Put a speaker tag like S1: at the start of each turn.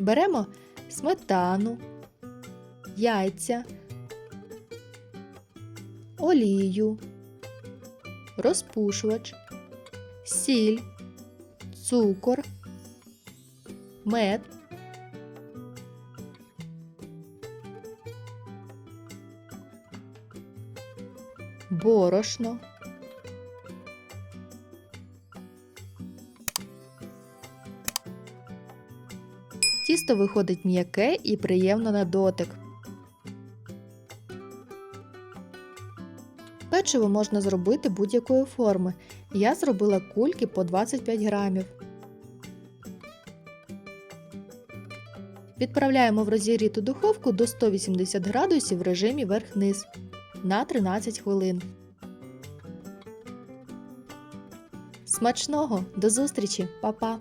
S1: Беремо сметану, яйця, олію, розпушувач, сіль, цукор, мед. Борошно. Тісто виходить м'яке і приємно на дотик. Печиво можна зробити будь-якої форми. Я зробила кульки по 25 грамів. Відправляємо в розігріту духовку до 180 градусів в режимі верх-низ на 13 хвилин. Смачного! До зустрічі, Па-па!